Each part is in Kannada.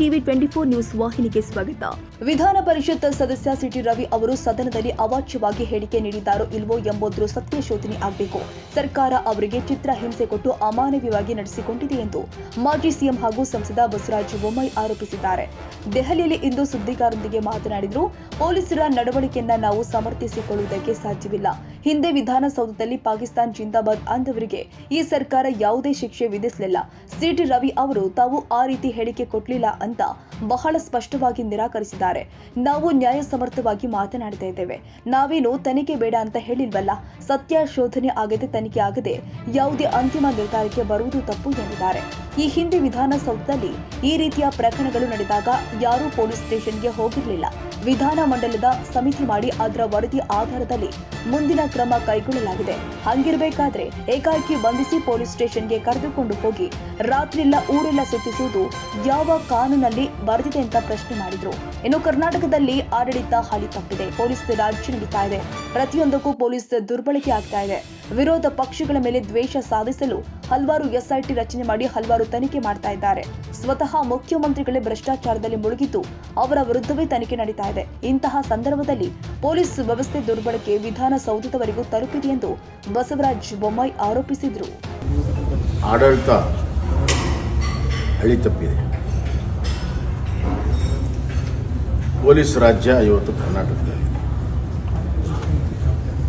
ಟಿವಿ ಟ್ವೆಂಟಿ ಫೋರ್ ನ್ಯೂಸ್ ವಾಹಿನಿಗೆ ಸ್ವಾಗತ. ವಿಧಾನ ಪರಿಷತ್ ಸದಸ್ಯ ಸಿಟಿ ರವಿ ಅವರು ಸದನದಲ್ಲಿ ಅವಾಚ್ಯವಾಗಿ ಹೇಳಿಕೆ ನೀಡಿದ್ದಾರೋ ಇಲ್ವೋ ಎಂಬುದರ ಸತ್ಯ ಶೋಧನೆ ಆಗಬೇಕು. ಸರ್ಕಾರ ಅವರಿಗೆ ಚಿತ್ರ ಹಿಂಸೆ ಕೊಟ್ಟು ಅಮಾನವೀಯವಾಗಿ ನಡೆಸಿಕೊಂಡಿದೆ ಎಂದು ಮಾಜಿ ಸಿಎಂ ಹಾಗೂ ಸಂಸದ ಬಸವರಾಜ ಬೊಮ್ಮಾಯಿ ಆರೋಪಿಸಿದ್ದಾರೆ. ದೆಹಲಿಯಲ್ಲಿ ಇಂದು ಸುದ್ದಿಗಾರರೊಂದಿಗೆ ಮಾತನಾಡಿದರು, ಪೊಲೀಸರ ನಡವಳಿಕೆಯನ್ನ ನಾವು ಸಮರ್ಥಿಸಿಕೊಳ್ಳುವುದಕ್ಕೆ ಸಾಧ್ಯವಿಲ್ಲ. ಹಿಂದೆ ವಿಧಾನಸೌಧದಲ್ಲಿ ಪಾಕಿಸ್ತಾನ್ ಜಿಂದಾಬಾದ್ ಅಂದವರಿಗೆ ಈ ಸರ್ಕಾರ ಯಾವುದೇ ಶಿಕ್ಷೆ ವಿಧಿಸಲಿಲ್ಲ. ಸಿಟಿ ರವಿ ಅವರು ತಾವು ಆ ರೀತಿ ಹೇಳಿಕೆ ಕೊಟ್ಟಲಿಲ್ಲ ಅಂತ ಬಹಳ ಸ್ಪಷ್ಟವಾಗಿ ನಿರಾಕರಿಸಿದ್ದಾರೆ. ನಾವು ನ್ಯಾಯ ಸಮರ್ಥವಾಗಿ ಮಾತನಾಡ್ತಾ ಇದ್ದೇವೆ. ನಾವೇನು ತನಿಖೆ ಬೇಡ ಅಂತ ಹೇಳಿಲ್ವಲ್ಲ? ಸತ್ಯ ಶೋಧನೆ ಆಗದೆ ತನಿಖೆ ಆಗದೆ ಯಾವುದೇ ಅಂತಿಮ ನಿರ್ಧಾರಕ್ಕೆ ಬರುವುದು ತಪ್ಪು ಎಂದಿದ್ದಾರೆ. ಈ ಹಿಂದೆ ವಿಧಾನಸೌಧದಲ್ಲಿ ಈ ರೀತಿಯ ಪ್ರಕರಣಗಳು ನಡೆದಾಗ ಯಾರೂ ಪೊಲೀಸ್ ಸ್ಟೇಷನ್ಗೆ ಹೋಗಿರಲಿಲ್ಲ. ವಿಧಾನ ಮಂಡಲದ ಸಮಿತಿ ಮಾಡಿ ಅದರ ವರದಿ ಆಧಾರದಲ್ಲಿ ಮುಂದಿನ ಕ್ರಮ ಕೈಗೊಳ್ಳಲಾಗಿದೆ. ಹಂಗಿರಬೇಕಾದ್ರೆ ಏಕಾಏಕಿ ಬಂಧಿಸಿ ಪೊಲೀಸ್ ಸ್ಟೇಷನ್ಗೆ ಕರೆದುಕೊಂಡು ಹೋಗಿ ರಾತ್ರಿಲ್ಲ ಊರೆಲ್ಲ ಸುತ್ತಿಸುವುದು ಯಾವ ಕಾನೂನಲ್ಲಿ ಬರೆದಿದೆ ಅಂತ ಪ್ರಶ್ನೆ ಮಾಡಿದ್ರು. ಇನ್ನು ಕರ್ನಾಟಕದಲ್ಲಿ ಆಡಳಿತ ಹಾಲಿ ತಪ್ಪಿದೆ. ಪೊಲೀಸ್ ರಾಜ್ಯ ನಡೀತಾ ಇದೆ. ಪ್ರತಿಯೊಂದಕ್ಕೂ ಪೊಲೀಸ್ ದುರ್ಬಳಕೆ ಆಗ್ತಾ ಇದೆ. ವಿರೋಧ ಪಕ್ಷಗಳ ಮೇಲೆ ದ್ವೇಷ ಸಾಧಿಸಲು ಹಲವಾರು ಎಸ್ಐಟಿ ರಚನೆ ಮಾಡಿ ಹಲವಾರು ತನಿಖೆ ಮಾಡ್ತಾ ಇದ್ದಾರೆ. ಸ್ವತಃ ಮುಖ್ಯಮಂತ್ರಿಗಳೇ ಭ್ರಷ್ಟಾಚಾರದಲ್ಲಿ ಮುಳುಗಿದ್ದು ಅವರ ವಿರುದ್ಧವೇ ತನಿಖೆ ನಡೀತಾ ಇದೆ. ಇಂತಹ ಸಂದರ್ಭದಲ್ಲಿ ಪೊಲೀಸ್ ವ್ಯವಸ್ಥೆ ದುರ್ಬಳಕೆ ವಿಧಾನಸೌಧದವರೆಗೂ ತಲುಪಿದೆ ಎಂದು ಬಸವರಾಜ್ ಬೊಮ್ಮಾಯಿ ಆರೋಪಿಸಿದರು. ಆಡಳಿತ ತಪ್ಪಿದೆ ಪೊಲೀಸ್ ರಾಜ್ಯ ಇವತ್ತು ಕರ್ನಾಟಕದಲ್ಲಿ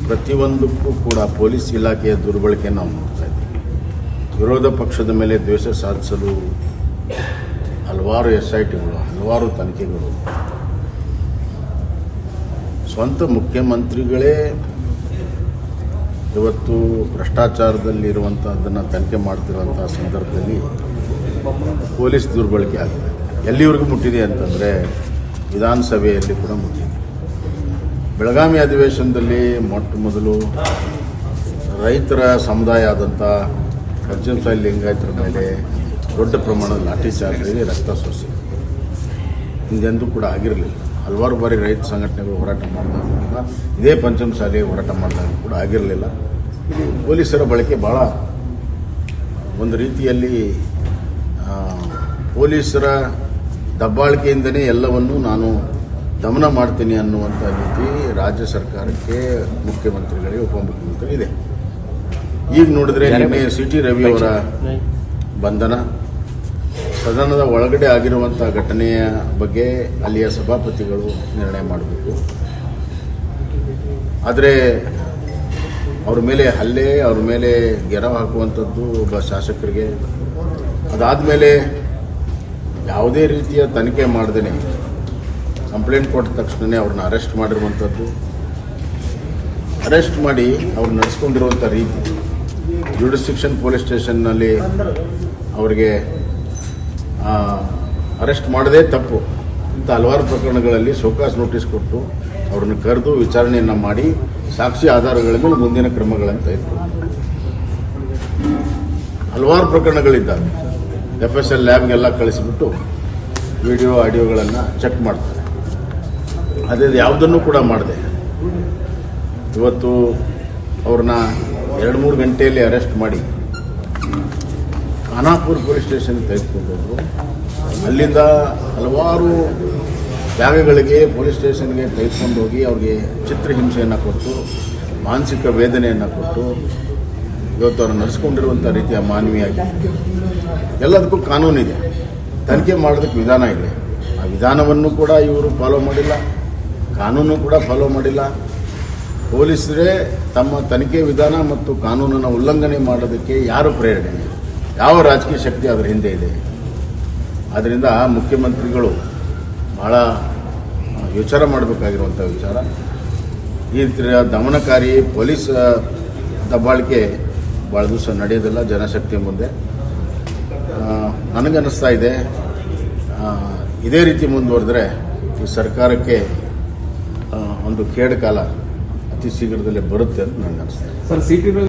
ಪ್ರತಿಯೊಂದಕ್ಕೂ ಕೂಡ ಪೊಲೀಸ್ ಇಲಾಖೆಯ ದುರ್ಬಳಕೆ ನಾವು ನೋಡ್ತಾ ಇದ್ದೀವಿ. ವಿರೋಧ ಪಕ್ಷದ ಮೇಲೆ ದ್ವೇಷ ಸಾಧಿಸಲು ಹಲವಾರು ಎಸ್ ಐ ಟಿಗಳು ಹಲವಾರು ತನಿಖೆಗಳು ಸ್ವಂತ ಮುಖ್ಯಮಂತ್ರಿಗಳೇ ಇವತ್ತು ಭ್ರಷ್ಟಾಚಾರದಲ್ಲಿರುವಂಥದ್ದನ್ನು ತನಿಖೆ ಮಾಡ್ತಿರುವಂಥ ಸಂದರ್ಭದಲ್ಲಿ ಪೊಲೀಸ್ ದುರ್ಬಳಕೆ ಆಗಿದೆ ಎಲ್ಲಿವರೆಗೂ ಮುಟ್ಟಿದೆ ಅಂತಂದರೆ ವಿಧಾನಸಭೆಯಲ್ಲಿ ಕೂಡ ಮುಟ್ಟಿದೆ. ಬೆಳಗಾವಿ ಅಧಿವೇಶನದಲ್ಲಿ ಮೊಟ್ಟ ಮೊದಲು ರೈತರ ಸಮುದಾಯ ಆದಂಥ ಪಂಚಮಸಾಲಿ ಲಿಂಗಾಯತರ ಮೇಲೆ ದೊಡ್ಡ ಪ್ರಮಾಣದ ಲಾಠಿ ಚಾರ್ಜ್ ರಕ್ತ ಸೋಸಿ ಹಿಂದೆಂದೂ ಕೂಡ ಆಗಿರಲಿಲ್ಲ. ಹಲವಾರು ಬಾರಿ ರೈತ ಸಂಘಟನೆಗಳು ಹೋರಾಟ ಮಾಡಿದಾಗ ಕೂಡ ಇದೇ ಪಂಚಮಸಾಲಿ ಹೋರಾಟ ಮಾಡಿದಾಗ ಕೂಡ ಆಗಿರಲಿಲ್ಲ. ಪೊಲೀಸರ ಬಳಕೆ ಭಾಳ ಒಂದು ರೀತಿಯಲ್ಲಿ ಪೊಲೀಸರ ದಬ್ಬಾಳಿಕೆಯಿಂದನೇ ಎಲ್ಲವನ್ನೂ ನಾನು ದಮನ ಮಾಡ್ತೀನಿ ಅನ್ನುವಂಥ ರೀತಿ ರಾಜ್ಯ ಸರ್ಕಾರಕ್ಕೆ ಮುಖ್ಯಮಂತ್ರಿಗಳಿಗೆ ಉಪಮುಖ್ಯಮಂತ್ರಿ ಇದೆ. ಈಗ ನೋಡಿದ್ರೆ ನಿನ್ನೆ ಸಿ ಟಿ ರವಿ ಅವರ ಬಂಧನ ಸದನದ ಒಳಗಡೆ ಆಗಿರುವಂಥ ಘಟನೆಯ ಬಗ್ಗೆ ಅಲ್ಲಿಯ ಸಭಾಪತಿಗಳು ನಿರ್ಣಯ ಮಾಡಬೇಕು. ಆದರೆ ಅವ್ರ ಮೇಲೆ ಹಲ್ಲೆ, ಅವ್ರ ಮೇಲೆ ಗೆರವು ಹಾಕುವಂಥದ್ದು ಒಬ್ಬ ಶಾಸಕರಿಗೆ ಅದಾದಮೇಲೆ ಯಾವುದೇ ರೀತಿಯ ತನಿಖೆ ಮಾಡ್ದೇ ಕಂಪ್ಲೇಂಟ್ ಕೊಟ್ಟ ತಕ್ಷಣವೇ ಅವ್ರನ್ನ ಅರೆಸ್ಟ್ ಮಾಡಿರುವಂಥದ್ದು. ಅರೆಸ್ಟ್ ಮಾಡಿ ಅವ್ರು ನಡೆಸ್ಕೊಂಡಿರುವಂಥ ರೀತಿ. ಜುಡಿಸ್ಟಿಕ್ಷನ್ ಪೊಲೀಸ್ ಸ್ಟೇಷನ್ನಲ್ಲಿ ಅವರಿಗೆ ಅರೆಸ್ಟ್ ಮಾಡದೇ ತಪ್ಪು ಇಂಥ ಹಲವಾರು ಪ್ರಕರಣಗಳಲ್ಲಿ ಸೋಕಾಸ್ ನೋಟಿಸ್ ಕೊಟ್ಟು ಅವ್ರನ್ನ ಕರೆದು ವಿಚಾರಣೆಯನ್ನು ಮಾಡಿ ಸಾಕ್ಷಿ ಆಧಾರಗಳ ಮೇಲೆ ಮುಂದಿನ ಕ್ರಮಗಳಂತ ಇತ್ತು. ಹಲವಾರು ಪ್ರಕರಣಗಳಿದ್ದಾವೆ. ಎಫ್ ಎಸ್ ಎಲ್ ಲ್ಯಾಬ್ಗೆಲ್ಲ ಕಳಿಸಿಬಿಟ್ಟು ವಿಡಿಯೋ, ಆಡಿಯೋಗಳನ್ನು ಚೆಕ್ ಮಾಡ್ತಾರೆ. ಅದೇ ಯಾವುದನ್ನು ಕೂಡ ಮಾಡಿದೆ. ಇವತ್ತು ಅವ್ರನ್ನ ಎರಡು ಮೂರು ಗಂಟೆಯಲ್ಲಿ ಅರೆಸ್ಟ್ ಮಾಡಿ. ಖಾನಾಪುರ್ ಪೊಲೀಸ್ ಸ್ಟೇಷನ್ ತೆಗೆದುಕೊಂಡು ಅಲ್ಲಿಂದ ಹಲವಾರು ಜಾಗಗಳಿಗೆ ಪೊಲೀಸ್ ಸ್ಟೇಷನ್ಗೆ ತೆಗೆದುಕೊಂಡು ಹೋಗಿ ಅವ್ರಿಗೆ ಚಿತ್ರಹಿಂಸೆಯನ್ನು ಕೊಟ್ಟು, ಮಾನಸಿಕ ವೇದನೆಯನ್ನು ಕೊಟ್ಟು, ಇವತ್ತು ಅವರು ನಡೆಸ್ಕೊಂಡಿರುವಂಥ ರೀತಿಯ ಮಾನವೀಯಾಗಿ ಎಲ್ಲದಕ್ಕೂ ಕಾನೂನಿದೆ ತನಿಖೆ ಮಾಡೋದಕ್ಕೆ ವಿಧಾನ ಇದೆ. ಆ ವಿಧಾನವನ್ನು ಕೂಡ ಇವರು ಫಾಲೋ ಮಾಡಿಲ್ಲ. ಕಾನೂನು ಕೂಡ ಫಾಲೋ ಮಾಡಿಲ್ಲ. ಪೊಲೀಸರೇ ತಮ್ಮ ತನಿಖೆ ವಿಧಾನ ಮತ್ತು ಕಾನೂನನ್ನು ಉಲ್ಲಂಘನೆ ಮಾಡೋದಕ್ಕೆ ಯಾರು ಪ್ರೇರಣೆ ಯಾವ ರಾಜಕೀಯ ಶಕ್ತಿ ಅದರ ಹಿಂದೆ ಇದೆ? ಆದ್ದರಿಂದ ಮುಖ್ಯಮಂತ್ರಿಗಳು ಭಾಳ ಯೋಚನೆ ಮಾಡಬೇಕಾಗಿರುವಂಥ ವಿಚಾರ. ಈ ರೀತಿಯ ದಮನಕಾರಿ ಪೊಲೀಸ್ ದಬ್ಬಾಳಿಕೆ ಭಾಳ ದಿವಸ ನಡೆಯೋದಿಲ್ಲ ಜನಶಕ್ತಿ ಮುಂದೆ. ನನಗನ್ನಿಸ್ತಾ ಇದೆ ಇದೇ ರೀತಿ ಮುಂದುವರೆದ್ರೆ ಈ ಸರ್ಕಾರಕ್ಕೆ ಒಂದು ಕೇಡು ಕಾಲ ಅತಿ ಶೀಘ್ರದಲ್ಲೇ ಬರುತ್ತೆ ಅಂತ ನನಗನ್ನಿಸ್ತಾ ಇದೆ.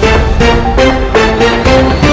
Thank you.